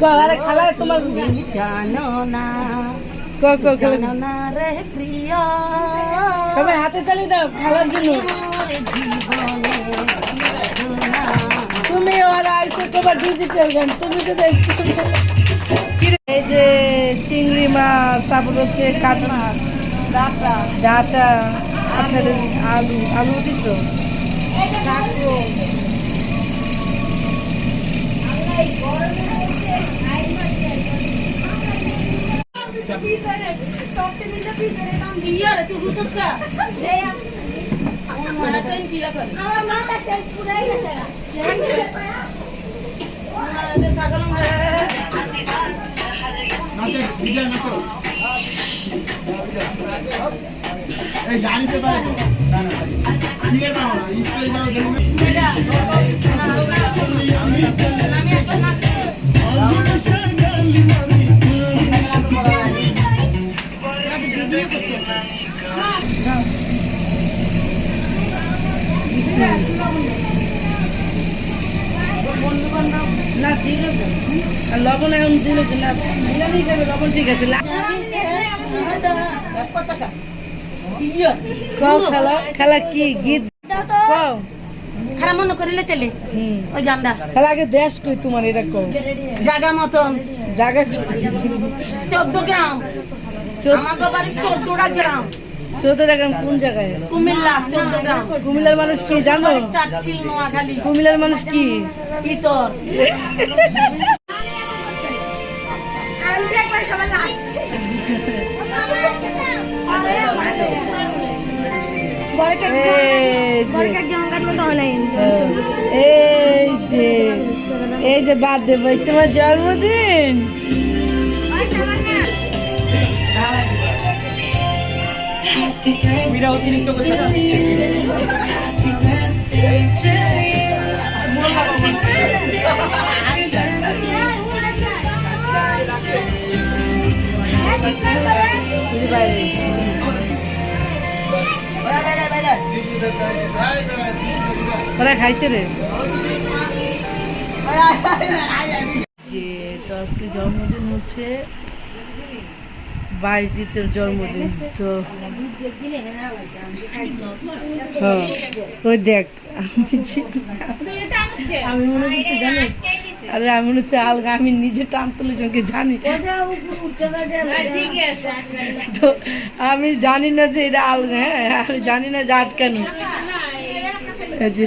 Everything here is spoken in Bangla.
ক খালা তোমার জানো না ক ক খালা জানো না রে প্রিয়। সবাই হাতে তালি দাও খালার জন্য। তুমি আর আইসো তোমার ডিজিটাল গান তুমি তো দেখছ এই যে চিংড়ি মাছ তারপর হচ্ছে কাঠ মাছ। ডাটা। ডাটা। আলু। আলু দিছো? এই জানিতে পারে না না পাও না ইস্টাইল যাও দেখুন খারাপ মনে করিলে তেলে ওই গানটা খালা আগে দেশ কই তোমার এটা কও জাগা মতন জায়গা চোদ্দ গ্রাম বাড়ি গ্রাম গ্রাম কোন জায়গায়? কুমিল্লা চোদ্দ গ্রাম কুমিল্লার মানুষ কি জানো? চাটকিল কুমিল্লার মানুষ কি? ইতর। এই যে- এই যে বার্থডে বই তোমার জন্মদিন? বুঝতে পারি ওরা খাইছে রে। যে তো আজকে জন্মদিন হচ্ছে বাইজিতের জন্মদিন, তো হ্যাঁ ওই দেখ, আমি মনে করছি জানিস, আরে আমি মনে হচ্ছে আলগা, আমি নিজে টান তুলেছি ওকে জানি। তো আমি জানি না যে এটা আলগা হ্যাঁ আমি জানি না যে আটকানো। এই যে